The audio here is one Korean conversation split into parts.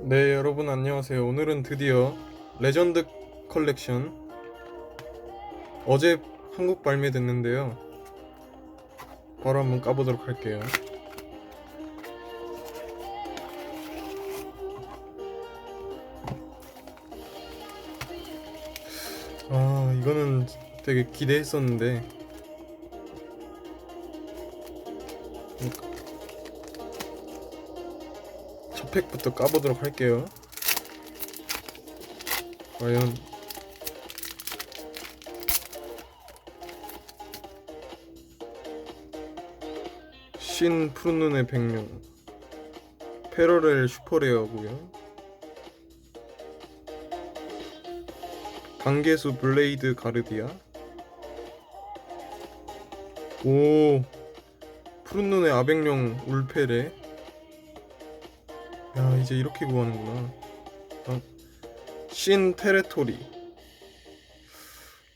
네 여러분 안녕하세요. 오늘은 드디어 레전드 컬렉션. 어제 한국 발매됐는데요. 바로 한번 까보도록 할게요. 아 이거는 되게 기대했었는데 첫 팩부터 까보도록 할게요. 과연. 신 푸른 눈의 백룡. 페러렐 슈퍼레어고요. 반개수 블레이드 가르디아. 오. 푸른 눈의 아백룡 울페레 야 이제 이렇게 구하는구나. 어, 신 테레토리.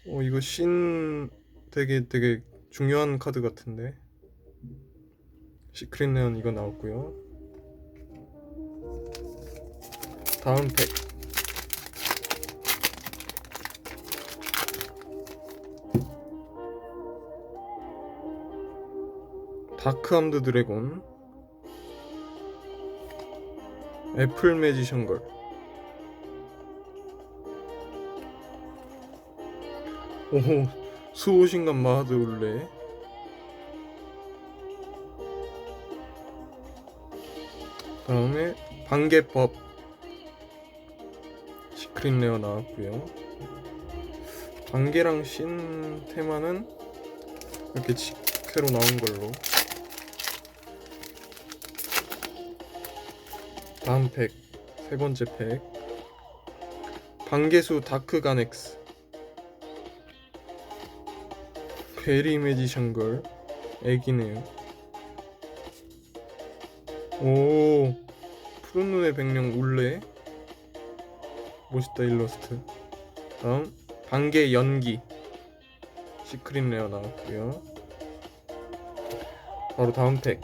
어 이거 신 되게 되게 중요한 카드 같은데. 시크릿 네온 이거 나왔고요. 다음 팩. 다크암드 드래곤 애플 매지션 걸. 오호 수호신간 마하드 울레. 다음에 반개법 시크릿 레어 나왔고요. 반개랑 신 테마는 이렇게 지- 새로 나온 걸로. 다음 팩, 세 번째 팩. 반개수 다크 가넥스. 베리 매지션 걸. 애기네요. 오, 푸른 눈의 백령 울레. 멋있다 일러스트. 다음 반개 연기. 시크릿 레어 나왔고요. 바로 다음 팩.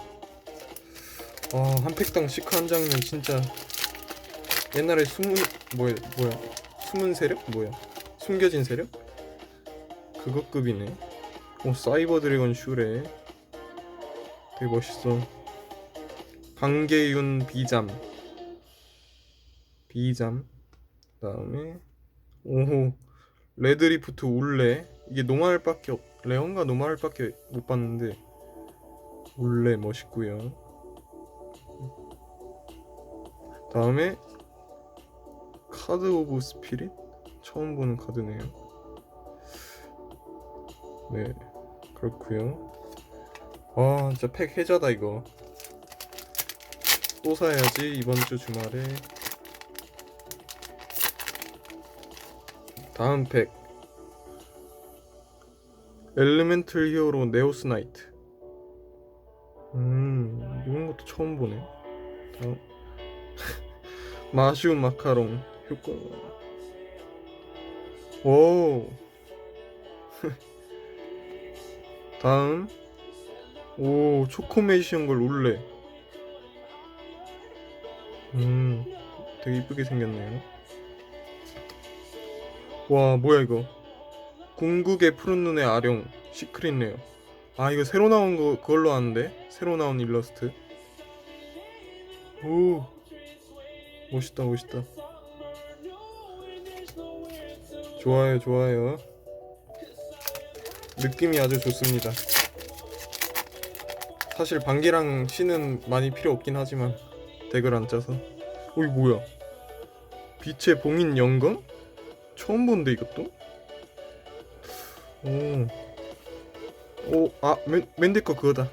와, 한 팩당 시크 한 장면 진짜 옛날에 숨은 뭐야 뭐야? 숨은 세력? 뭐야? 숨겨진 세력? 그거 급이네. 오 사이버 드래곤 슈레. 되게 멋있어. 방계윤 비잠. 비잠. 그다음에 오호. 레드리프트 울레. 이게 노말밖에 없 레온과 노말밖에 못 봤는데 울레 멋있고요. 다음에 카드 오브 스피릿 처음 보는 카드네요. 네 그렇고요. 와 진짜 팩 해자다 이거. 또 사야지 이번 주 주말에. 다음 팩 엘리멘틀 히어로 네오스 나이트. 음 이런 것도 처음 보네. 다음 마슈 마카롱 효과. 오 다음. 오 초코메이션 걸 올래. 음 되게 이쁘게 생겼네요. 와 뭐야 이거? 궁극의 푸른 눈의 아령. 시크릿 레어 아 이거 새로 나온 거 그걸로 아는데? 새로 나온 일러스트. 오 멋있다 멋있다. 좋아요 좋아요. 느낌이 아주 좋습니다. 사실 반기랑 신은 많이 필요 없긴 하지만 덱을 안 짜서. 어 이거 뭐야? 빛의 봉인 영검? 처음 본데 이것도? 오 오아 맨디 거 그거다.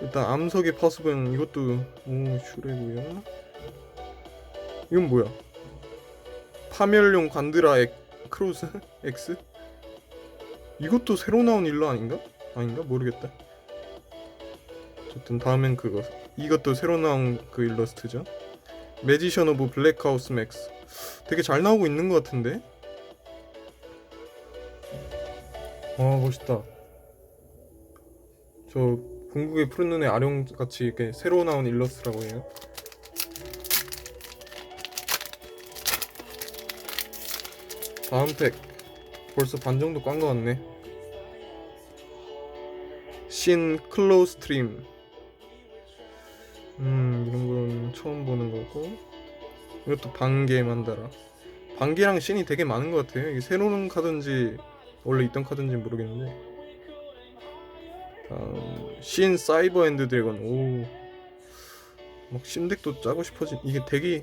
일단 암석의 파수병 이것도 오 슈레고요 이건 뭐야? 파멸용 관드라 엑 크로스 X? 이것도 새로 나온 일러 아닌가? 아닌가 모르겠다. 어쨌든 다음엔 그거. 이것도 새로 나온 그 일러스트죠. 매지션 오브 블랙하우스 맥스. 되게 잘 나오고 있는 것 같은데. 와 멋있다. 저 궁극의 푸른 눈의 아령 같이 이렇게 새로 나온 일러스트라고 해요. 다음 팩. 벌써 반 정도 깐거 같네. 신 클로우 스트림. 음 이런 건 처음 보는 거고. 이것도 반개 만다라 반개랑 신이 되게 많은 것 같아요. 이게 새로운 카드인지 원래 있던 카드인지 모르겠는데. 다음 신 사이버 엔드 드래곤. 오 막 신덱도 짜고 싶어진 이게 덱이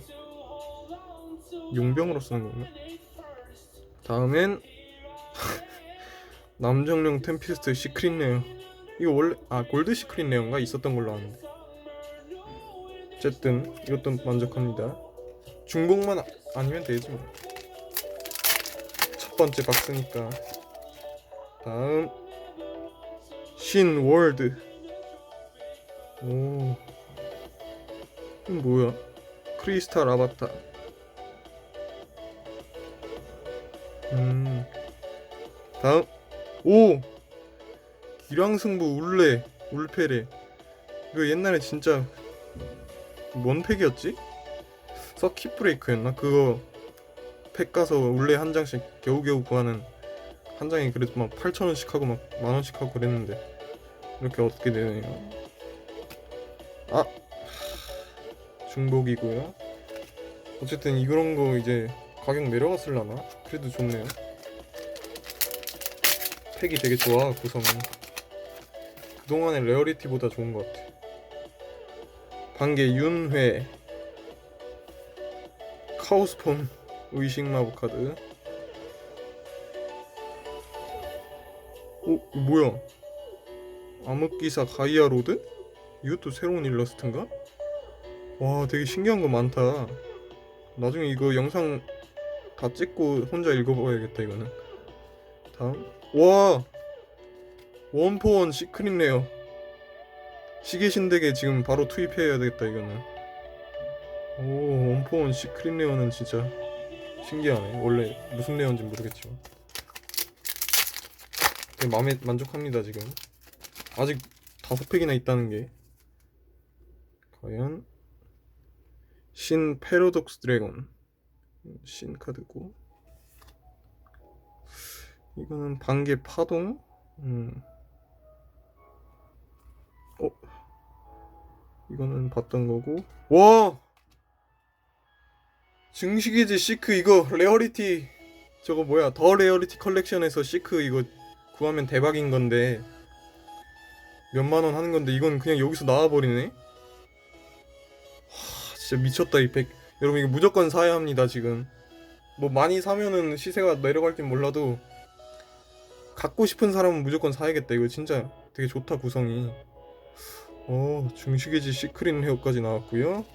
용병으로 쓰는 거구나 다음엔 남정령 템피스트 시크릿 레어 이거 원래 아 골드 시크릿 레어인가? 있었던 걸로 아는데. 어쨌든 이것도 만족합니다. 중복만 아- 아니면 되지 뭐. 첫 번째 박스니까. 다음. 신 월드. 오. 뭐야? 크리스탈 아바타 음. 다음. 오. 기량승부 울레 울페레. 이거 옛날에 진짜 뭔 팩이었지? 서킷 브레이크였나? 그거 팩 가서 울레 한 장씩 겨우겨우 구하는 한 장에 그래도 막 8천원씩 하고 막 만원씩 하고 그랬는데 이렇게 어떻게 되네요. 아. 중복이고요. 어쨌든 이런 거 이제 가격 내려갔을라나? 그래도 좋네요. 팩이 되게 좋아 구성이 그동안의 레어리티보다 좋은 것 같아. 반개 윤회. 카오스폰 의식 마법 카드. 오 이거 뭐야? 암흑기사 가이아 로드? 이것도 새로운 일러스트인가? 와 되게 신기한 거 많다. 나중에 이거 영상 다 찍고 혼자 읽어봐야겠다 이거는. 다음. 와! 원포원 시크릿 레어 시계 신덱에 지금 바로 투입해야 되겠다 이거는. 오 원포원 시크릿 레어는 진짜 신기하네. 원래 무슨 레어인지 모르겠지만. 되게 마음에 만족합니다 지금. 아직 다섯 팩이나 있다는 게. 과연? 신 패러독스 드래곤 신 카드고. 이거는 반개 파동? 음. 어? 이거는 봤던 거고. 와! 증식이지 시크. 이거 레어리티. 저거 뭐야? 더 레어리티 컬렉션에서 시크 이거 구하면 대박인 건데. 몇만 원 하는 건데 이건 그냥 여기서 나와 버리네? 하, 진짜 미쳤다 이팩 여러분 이거 무조건 사야 합니다 지금 뭐 많이 사면은 시세가 내려갈진 몰라도 갖고 싶은 사람은 무조건 사야겠다 이거 진짜 되게 좋다 구성이 어 중식이지 시크릿 헤어까지 나왔고요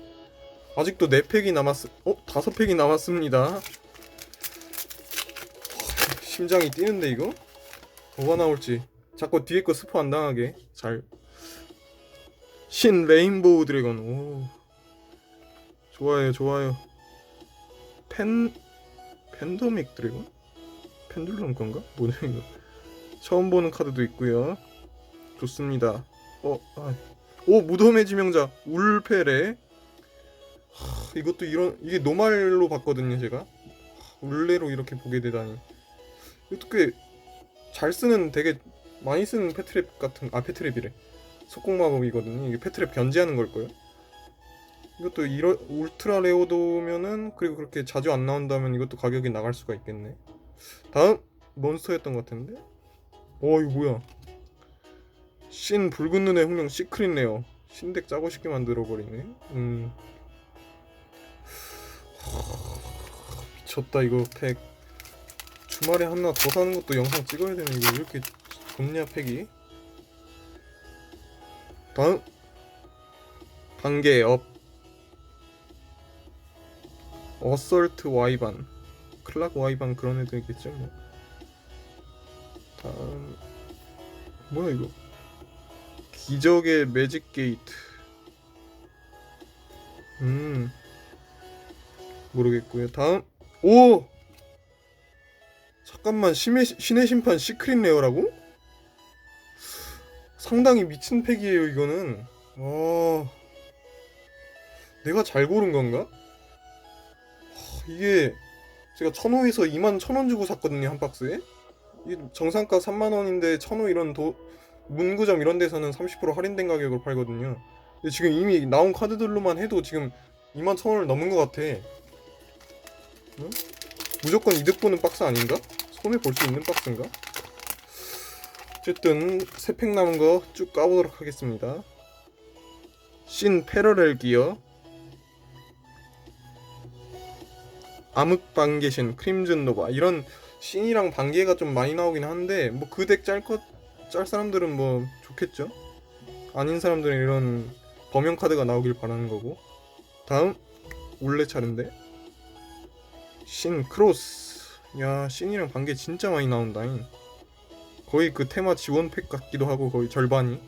아직도 4팩이 남았 어? 5팩이 남았습니다 심장이 뛰는데 이거? 뭐가 나올지 자꾸 뒤에 거 스포 안 당하게 잘. 신 레인보우 드래곤. 오. 좋아요, 좋아요. 펜 펜더믹 드래곤? 펜듈럼 건가? 뭐냐 이거. 처음 보는 카드도 있고요. 좋습니다. 어, 아. 오 무덤의 지명자 울페레. 하, 이것도 이런 이게 노말로 봤거든요 제가. 하, 울레로 이렇게 보게 되다니. 어떻게 잘 쓰는 되게 많이 쓰는 패트랩 같은 아 패트랩이래 속공 마법이거든요 이게 패트랩 견제하는 걸 거예요 이것도 이러 울트라 레오도면은 그리고 그렇게 자주 안 나온다면 이것도 가격이 나갈 수가 있겠네. 다음 몬스터였던 것 같은데? 어 이거 뭐야? 신 붉은 눈의 홍명 시크릿 레어 신덱 짜고 싶게 만들어 버리네. 음. 하, 미쳤다 이거 팩. 주말에 하나 더 사는 것도 영상 찍어야 되네. 이거 왜 이렇게 좋냐 팩이? 다음. 단계 업 어설트 와이반. 클락 와이반 그런 애들이겠죠 뭐. 다음. 뭐야 이거? 기적의 매직 게이트. 음. 모르겠고요. 다음. 오! 잠깐만 신의, 신의 심판 시크릿 레어라고? 상당히 미친 팩이에요 이거는. 와. 내가 잘 고른 건가? 하, 이게 제가 천호에서 2만 천원 주고 샀거든요 한 박스에 이 정상가 3만 원인데 천호 이런 도 문구점 이런 데서는 30% 할인된 가격으로 팔거든요 근데 지금 이미 나온 카드들로만 해도 지금 2만 천 원을 넘은 것 같아 응? 무조건 이득 보는 박스 아닌가? 손에 볼수 있는 박스인가? 어쨌든 세팩 남은 거 쭉 까보도록 하겠습니다 신 패러렐 기어 암흑 반개신 크림즌 노바 이런 신이랑 반개가 좀 많이 나오긴 한데 뭐 그 덱 짤 것 짤 사람들은 뭐 좋겠죠? 아닌 사람들은 이런 범용 카드가 나오길 바라는 거고. 다음 울레 차례인데. 신 크로스. 야 신이랑 반개 진짜 많이 나온다잉. 거의 그 테마 지원 팩 같기도 하고 거의 절반이.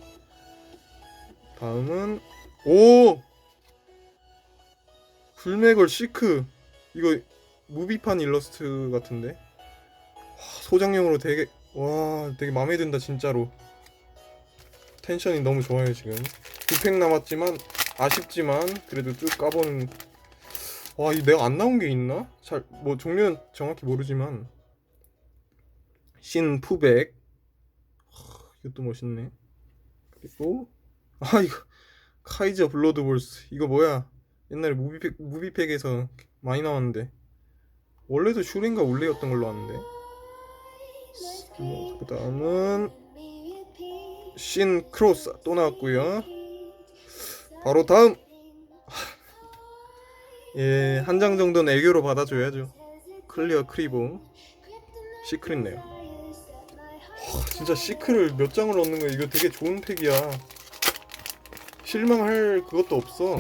다음은 오! 불매걸 시크. 이거 무비판 일러스트 같은데? 와, 소장용으로 되게 와 되게 마음에 든다 진짜로. 텐션이 너무 좋아요 지금. 두팩 남았지만 아쉽지만 그래도 쭉 까보는 와 이 내가 안 나온 게 있나? 잘 뭐 종류는 정확히 모르지만. 신 푸백. 하, 이것도 멋있네. 그리고 아 이거. 카이저 블러드볼스. 이거 뭐야? 옛날에 무비팩 무비팩에서 많이 나왔는데 원래도 슈린가 올레였던 걸로 아는데. 그 다음은 신 크로스 또 나왔고요. 바로 다음. 예 한 장 정도는 애교로 받아줘야죠. 클리어 크리보. 시크릿 네요. 와, 진짜 시크를 몇 장을 얻는 거야. 이거 되게 좋은 팩이야. 실망할 그것도 없어.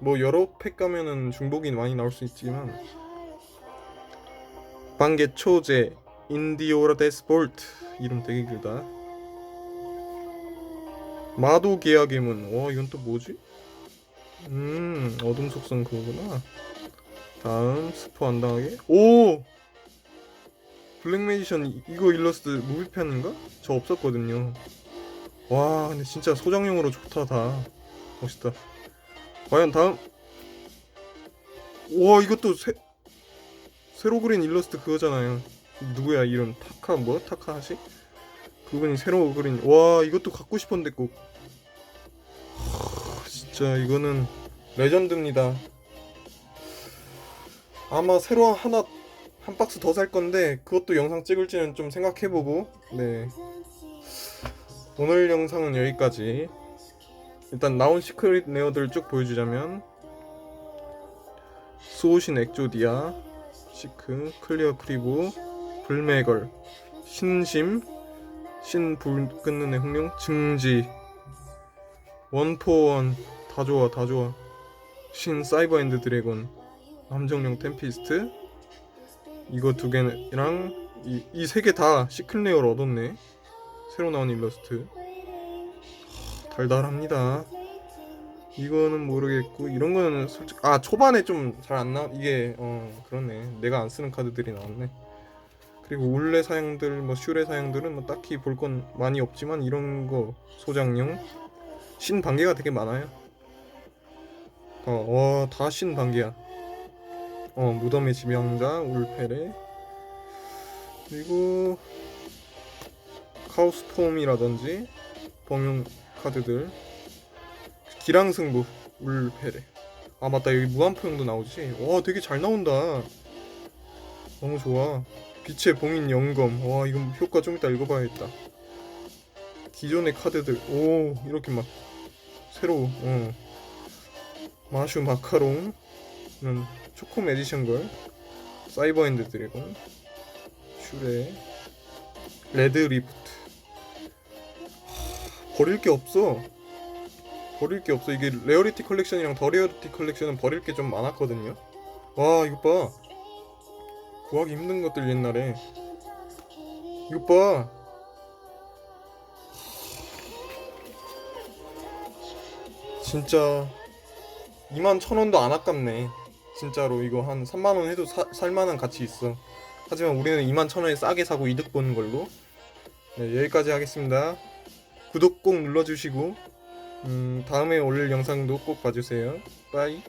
뭐 여러 팩 가면은 중복이 많이 나올 수 있지만 반개 초제 인디오라 데스볼트 이름 되게 길다. 마도 계약의 문와 이건 또 뭐지? 음 어둠 속성 그거구나. 다음 스포 안 당하게. 오! 블랙 매지션 이- 이거 일러스트 무비편인가? 저 없었거든요. 와 근데 진짜 소장용으로 좋다 다. 멋있다. 과연 다음. 와 이것도 새 새로 그린 일러스트 그거잖아요. 누구야 이름? 타카 뭐? 타카하시? 그분이 새로 그린 와 이것도 갖고 싶었는데 꼭. 하, 진짜 이거는 레전드입니다. 아마 새로 하나 한 박스 더 살 건데 그것도 영상 찍을지는 좀 생각해보고 네. 오늘 영상은 여기까지. 일단 나온 시크릿 네어들 쭉 보여주자면 수호신 엑조디아 시크 클리어 크리브 불매걸 신심 신불 끊는 애 흥룡 증지. 원포원 다 좋아 다 좋아 신 사이버 엔드 드래곤 함정령 템피스트. 이거 두 개랑 이 세 개 다 시클레어를 얻었네. 새로 나온 일러스트. 하, 달달합니다 이거는 모르겠고 이런 거는 솔직히 아 초반에 좀 잘 안 나 이게 어 그렇네. 내가 안 쓰는 카드들이 나왔네. 그리고 올레 사양들 뭐 슈레 사양들은 뭐 딱히 볼 건 많이 없지만 이런 거 소장용? 신 반개가 되게 많아요. 어와다 신 반개야. 어 무덤의 지명자 울페레. 그리고 카우스톰이라든지 범용 카드들 기랑승부 울페레 아 맞다. 여기 무한포용도 나오지. 와 되게 잘 나온다. 너무 좋아. 빛의 봉인 영검. 와 이건 효과 좀 이따 읽어봐야겠다. 기존의 카드들. 오 이렇게 막 새로 어. 마슈 마카롱 는 초콤 에디션 걸. 사이버 핸드 드래곤. 슈레. 레드 리프트. 하, 버릴 게 없어 버릴 게 없어. 이게 레어리티 컬렉션이랑 더 레어리티 컬렉션은 버릴 게 좀 많았거든요. 와 이것 봐. 구하기 힘든 것들 옛날에. 이것 봐. 진짜 2만 천 원도 안 아깝네. 진짜로 이거 한 3만 원 해도 사, 살만한 가치 있어. 하지만 우리는 2만 천 원에 싸게 사고 이득 보는 걸로. 네, 여기까지 하겠습니다. 구독 꼭 눌러주시고 음, 다음에 올릴 영상도 꼭 봐주세요. 빠이